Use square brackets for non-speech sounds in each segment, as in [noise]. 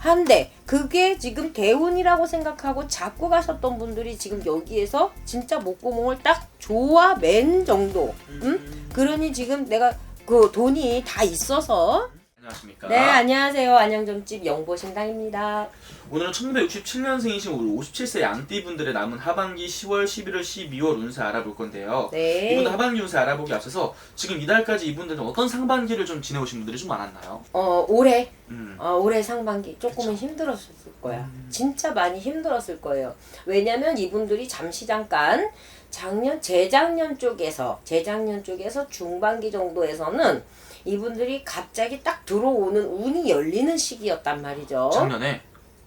한데 그게 지금 대운이라고 생각하고 잡고 가셨던 분들이 지금 여기에서 진짜 목구멍을 딱 조아 맨 정도. 음? 그러니 지금 내가 그 돈이 다 있어서 안녕하십니까. 네 안녕하세요 안양점집 영보신당입니다. 오늘은 1967년생이신 우리 57세 양띠분들의 남은 하반기 10월, 11월, 12월 운세 알아볼 건데요. 네. 이분들 하반기 운세 알아보기 앞서서 지금 이달까지 이분들은 어떤 상반기를 좀 지내오신 분들이 좀 많았나요? 어 올해 음. 어, 올해 상반기 조금은 힘들었을 거야. 진짜 많이 힘들었을 거예요. 왜냐면 이분들이 잠시 잠깐 작년 재작년 쪽에서 재작년 쪽에서 중반기 정도에서는 이분들이 갑자기 딱 들어오는 운이 열리는 시기였단 말이죠. 작년에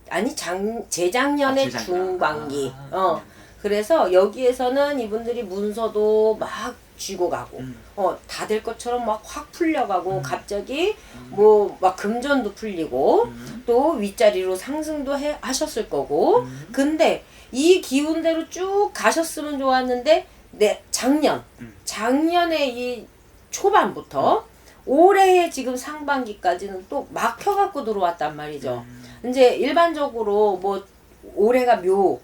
아니 작 재작년의 아, 재작년. 중반기. 아, 어. 그래서 여기에서는 이분들이 문서도 막 쥐고 가고 음. 어 다 될 것처럼 막 확 풀려가고 갑자기 뭐막 금전도 풀리고 음. 또 윗자리로 상승도 해, 하셨을 거고 음. 근데 이 기운대로 쭉 가셨으면 좋았는데 네 작년 음. 작년에 이 초반부터 올해의 지금 상반기까지는 또 막혀갖고 들어왔단 말이죠. 음. 이제 일반적으로 뭐 올해가 묘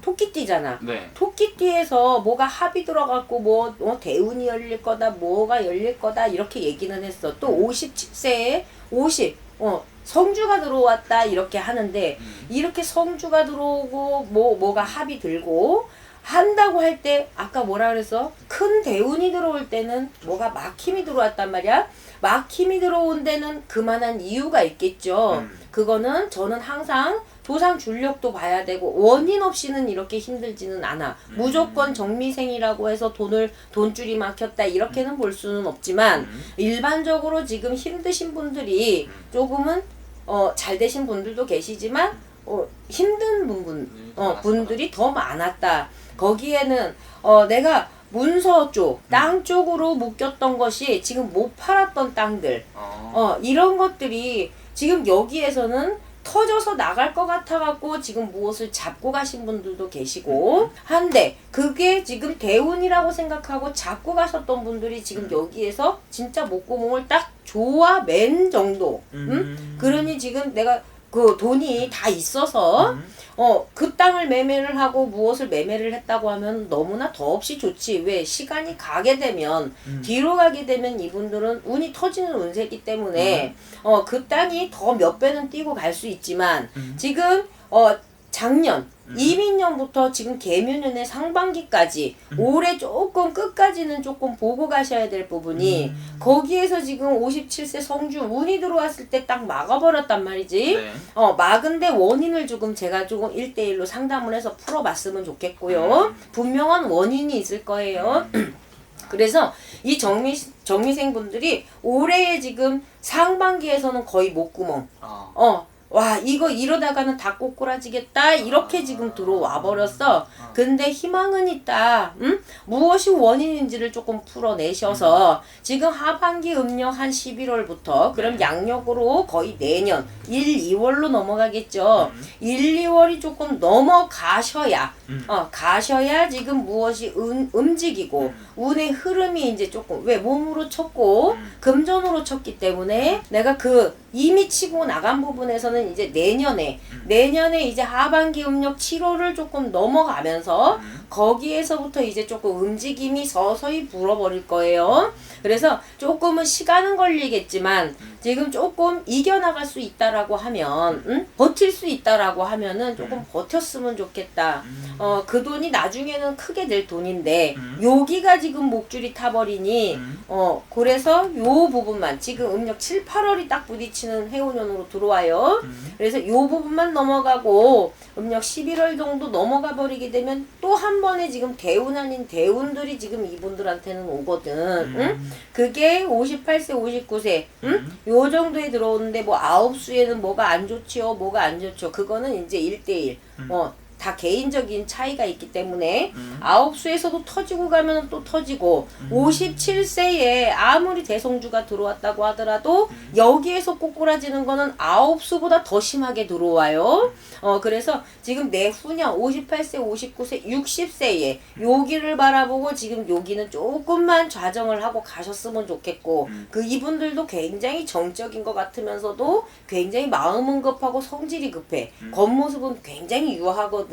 토끼띠잖아. 네. 토끼띠에서 뭐가 합이 들어갔고 뭐 어, 대운이 열릴 거다 뭐가 열릴 거다 이렇게 얘기는 했어. 또 57세에 50 어, 성주가 들어왔다 이렇게 하는데 음. 이렇게 성주가 들어오고 뭐 뭐가 합이 들고 한다고 할 때 아까 뭐라 그랬어? 큰 대운이 들어올 때는 뭐가 막힘이 들어왔단 말이야. 막힘이 들어온 데는 그만한 이유가 있겠죠. 음. 그거는 저는 항상 도상 줄력도 봐야 되고 원인 없이는 이렇게 힘들지는 않아. 음. 무조건 정미생이라고 해서 돈을 돈줄이 막혔다 이렇게는 볼 수는 없지만 음. 일반적으로 지금 힘드신 분들이 조금은 어, 잘 되신 분들도 계시지만 어, 힘든 부분 어, 분들이 더 많았다. 거기에는 어, 내가 문서 쪽, 땅 쪽으로 묶였던 것이 지금 못 팔았던 땅들, 어. 어, 이런 것들이 지금 여기에서는 터져서 나갈 것 같아갖고 지금 무엇을 잡고 가신 분들도 계시고 한데 그게 지금 대운이라고 생각하고 잡고 가셨던 분들이 지금 여기에서 진짜 목구멍을 딱 조아 맨 정도. 음? 음. 그러니 지금 내가 그 돈이 다 있어서 음. 어그 땅을 매매를 하고 무엇을 매매를 했다고 하면 너무나 더없이 좋지 왜 시간이 가게 되면 음. 뒤로 가게 되면 이분들은 운이 터지는 운세기 때문에 어그 땅이 더 몇 배는 뛰고 갈 수 있지만 음. 지금 어 작년 이민년부터 지금 개묘년의 상반기까지 올해 조금 끝까지는 조금 보고 가셔야 될 부분이 거기에서 지금 57세 성주 운이 들어왔을 때 딱 막아버렸단 말이지. 네. 어, 막은데 원인을 조금 제가 조금 1대1로 상담을 해서 풀어봤으면 좋겠고요. 분명한 원인이 있을 거예요. [clears throat] 그래서 이 정미, 정미생 분들이 올해의 지금 상반기에서는 거의 목구멍. 어. 어, 와, 이거 이러다가는 다 꼬꾸라지겠다. 이렇게 지금 들어와 버렸어. 근데 희망은 있다. 응? 무엇이 원인인지를 조금 풀어내셔서 지금 하반기 음력 한 11월부터 그럼 네. 양력으로 거의 내년 1, 2월로 넘어가겠죠. 음. 1, 2월이 조금 넘어가셔야 음. 어, 가셔야 지금 무엇이 음, 움직이고 음. 운의 흐름이 이제 조금 왜 몸으로 쳤고 음. 금전으로 쳤기 때문에 내가 그 이미 치고 나간 부분에서는 이제 내년에 음. 내년에 이제 하반기 음력 7월을 조금 넘어가면서 음. 거기에서부터 이제 조금 움직임이 서서히 불어버릴 거예요. 그래서 조금은 시간은 걸리겠지만 지금 조금 이겨나갈 수 있다라고 하면 응? 버틸 수 있다라고 하면은 조금 버텼으면 좋겠다. 음. 어, 그 돈이 나중에는 크게 될 돈인데 음. 여기가 지금 목줄이 타버리니 음. 어 그래서 요 부분만 지금 음력 7, 8월이 딱 부딪히는 해운년으로 들어와요. 음. 그래서 요 부분만 넘어가고 음력 11월 정도 넘어가 버리게 되면 또 한 번에 지금 대운 아닌 대운들이 지금 이분들한테는 오거든. 응? 음. 그게 58세, 59세, 응? 음. 요 정도에 들어오는데 뭐 아홉 수에는 뭐가 안 좋지요, 뭐가 안 좋죠. 그거는 이제 1대1. 음. 어, 다 개인적인 차이가 있기 때문에 음. 아홉 수에서도 터지고 가면 또 터지고 음. 57세에 아무리 대성주가 들어왔다고 하더라도 음. 여기에서 꼬꾸라지는 거는 아홉 수보다 더 심하게 들어와요. 어 그래서 지금 내 후년 58세, 59세, 60세에 여기를 바라보고 지금 여기는 조금만 좌정을 하고 가셨으면 좋겠고 음. 그 이분들도 굉장히 정적인 것 같으면서도 굉장히 마음은 급하고 성질이 급해. 음. 겉모습은 굉장히 유하거든.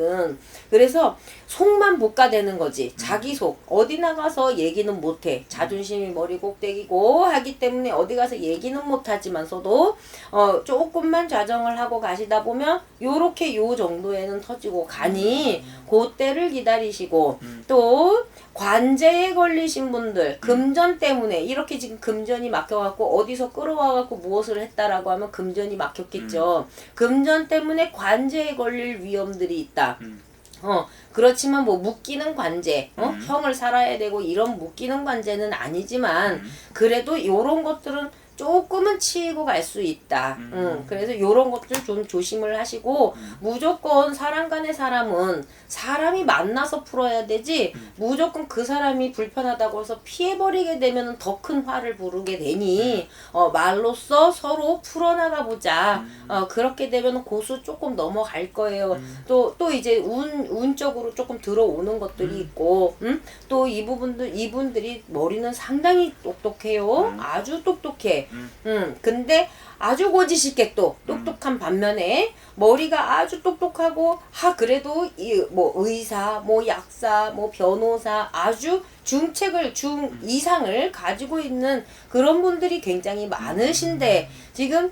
그래서 속만 복가되는 거지. 자기 속. 어디 나가서 얘기는 못해. 자존심이 머리 꼭대기고 하기 때문에 어디 가서 얘기는 못하지만서도 어 조금만 좌정을 하고 가시다 보면 요렇게 요 정도에는 터지고 가니 그때를 기다리시고 음. 또 관제에 걸리신 분들 금전 때문에 이렇게 지금 금전이 막혀갖고 어디서 끌어와갖고 무엇을 했다라고 하면 금전이 막혔겠죠. 금전 때문에 관제에 걸릴 위험들이 있다. 음. 어 그렇지만 뭐 묶이는 관제, 어 음. 형을 살아야 되고 이런 묶이는 관제는 아니지만 음. 그래도 요런 것들은 조금은 치이고 갈 수 있다. 음. 음, 그래서 요런 것들 좀 조심을 하시고 음. 무조건 사람 간의 사람은 사람이 만나서 풀어야 되지 음. 무조건 그 사람이 불편하다고 해서 피해버리게 되면 더 큰 화를 부르게 되니 음. 어, 말로써 서로 풀어나가 보자. 음. 어, 그렇게 되면 고수 조금 넘어갈 거예요. 음. 또, 또 이제 운, 운적으로 조금 들어오는 것들이 음. 있고, 음? 또 이 부분들, 이분들이 머리는 상당히 똑똑해요. 음. 아주 똑똑해. 음. 음, 근데 아주 고지식게 또. 똑똑한 반면에 머리가 아주 똑똑하고 하 그래도 이 뭐 의사, 뭐 약사, 뭐 변호사 아주 중책을 중 이상을 가지고 있는 그런 분들이 굉장히 많으신데 지금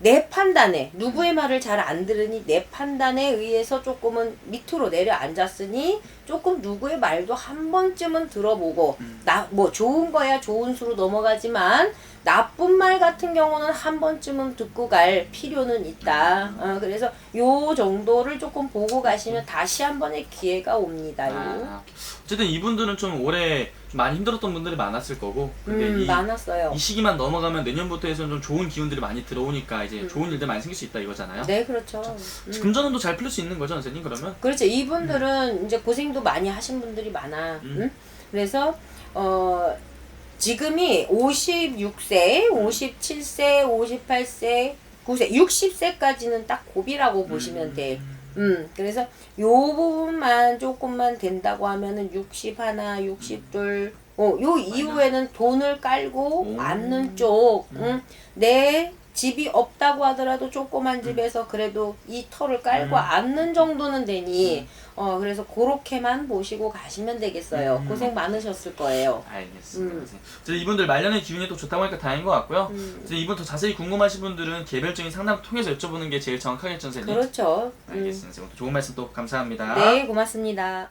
내 판단에 누구의 말을 잘 안 들으니 내 판단에 의해서 조금은 밑으로 내려앉았으니 조금 누구의 말도 한 번쯤은 들어보고 음. 나뭐 좋은 거야 좋은 수로 넘어가지만 나쁜 말 같은 경우는 한 번쯤은 듣고 갈 필요는 있다. 어, 그래서 요 정도를 조금 보고 가시면 다시 한 번의 기회가 옵니다요. 아, 어쨌든 이분들은 좀 올해 좀 많이 힘들었던 분들이 많았을 거고 근데 음 이, 많았어요. 이 시기만 넘어가면 내년부터 해서는 좀 좋은 기운들이 많이 들어오니까 이제 음. 좋은 일들 많이 생길 수 있다 이거잖아요. 네 그렇죠. 음. 금전운도 잘 풀릴 수 있는 거죠, 선생님 그러면? 그렇죠. 이분들은 이제 고생도 많이 하신 분들이 많아. 음. 음? 그래서 어 지금이 56세, 57세, 58세, 9세, 60세까지는 딱 고비라고 보시면 돼. 음, 그래서 요 부분만 조금만 된다고 하면은 60 하나, 62, 어, 요 이후에는 돈을 깔고 오. 앉는 쪽, 음, 내 집이 없다고 하더라도 조그만 집에서 그래도 이 터를 깔고 음. 앉는 정도는 되니, 어, 그래서 그렇게만 보시고 가시면 되겠어요. 음. 고생 많으셨을 거예요. 알겠습니다. 음. 선생님. 이분들 말년의 기운이 또 좋다고 하니까 다행인 것 같고요. 음. 이분 더 자세히 궁금하신 분들은 개별적인 상담 통해서 여쭤보는 게 제일 정확하겠죠, 선생님? 그렇죠. 음. 알겠습니다. 선생님. 좋은 말씀 또 감사합니다. 네, 고맙습니다.